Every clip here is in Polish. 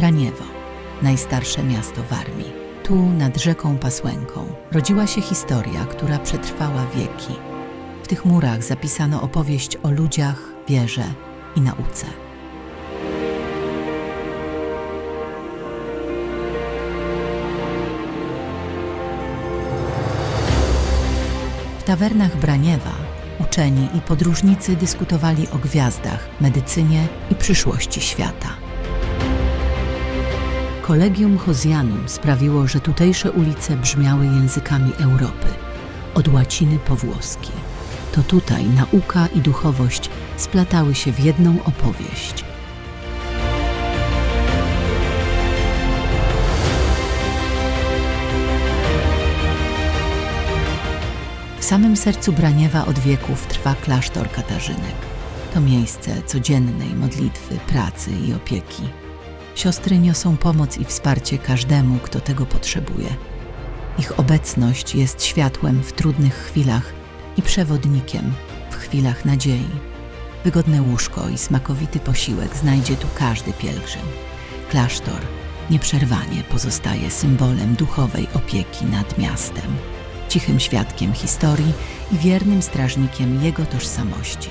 Braniewo, najstarsze miasto Warmii. Tu, nad rzeką Pasłęką, rodziła się historia, która przetrwała wieki. W tych murach zapisano opowieść o ludziach, wierze i nauce. W tawernach Braniewa uczeni i podróżnicy dyskutowali o gwiazdach, medycynie i przyszłości świata. Kolegium Hozjanum sprawiło, że tutejsze ulice brzmiały językami Europy, od łaciny po włoski. To tutaj nauka i duchowość splatały się w jedną opowieść. W samym sercu Braniewa od wieków trwa klasztor Katarzynek. To miejsce codziennej modlitwy, pracy i opieki. Siostry niosą pomoc i wsparcie każdemu, kto tego potrzebuje. Ich obecność jest światłem w trudnych chwilach i przewodnikiem w chwilach nadziei. Wygodne łóżko i smakowity posiłek znajdzie tu każdy pielgrzym. Klasztor nieprzerwanie pozostaje symbolem duchowej opieki nad miastem, cichym świadkiem historii i wiernym strażnikiem jego tożsamości.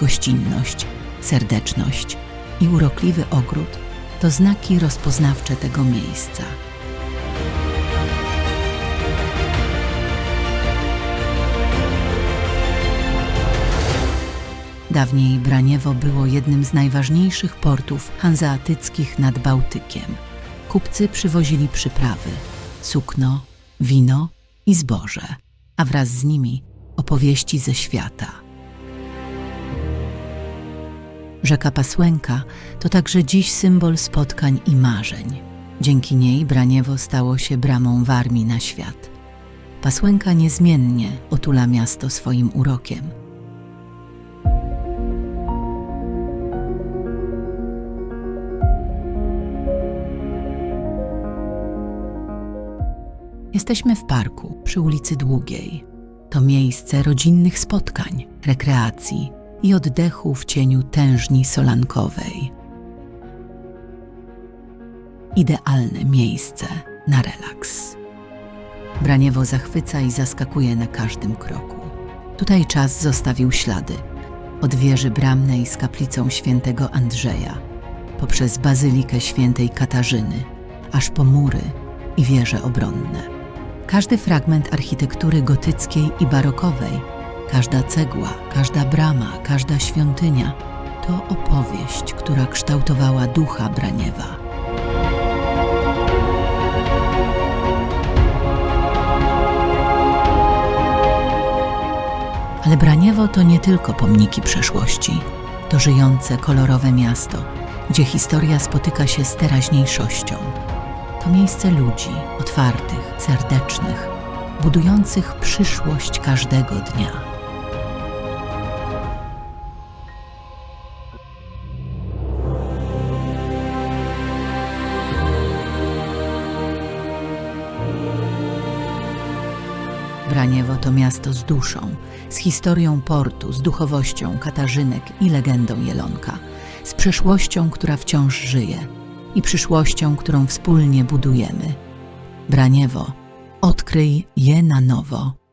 Gościnność, serdeczność i urokliwy ogród to znaki rozpoznawcze tego miejsca. Dawniej Braniewo było jednym z najważniejszych portów hanzeatyckich nad Bałtykiem. Kupcy przywozili przyprawy, sukno, wino i zboże, a wraz z nimi opowieści ze świata. Rzeka Pasłęka to także dziś symbol spotkań i marzeń. Dzięki niej Braniewo stało się bramą Warmii na świat. Pasłęka niezmiennie otula miasto swoim urokiem. Jesteśmy w parku przy ulicy Długiej. To miejsce rodzinnych spotkań, rekreacji i oddechu w cieniu tężni solankowej. Idealne miejsce na relaks. Braniewo zachwyca i zaskakuje na każdym kroku. Tutaj czas zostawił ślady. Od wieży bramnej z kaplicą świętego Andrzeja, poprzez bazylikę świętej Katarzyny, aż po mury i wieże obronne. Każdy fragment architektury gotyckiej i barokowej, każda cegła, każda brama, każda świątynia to opowieść, która kształtowała ducha Braniewa. Ale Braniewo to nie tylko pomniki przeszłości, to żyjące, kolorowe miasto, gdzie historia spotyka się z teraźniejszością. To miejsce ludzi, otwartych, serdecznych, budujących przyszłość każdego dnia. Braniewo to miasto z duszą, z historią portu, z duchowością Katarzynek i legendą Jelonka, z przeszłością, która wciąż żyje i przyszłością, którą wspólnie budujemy. Braniewo, odkryj je na nowo.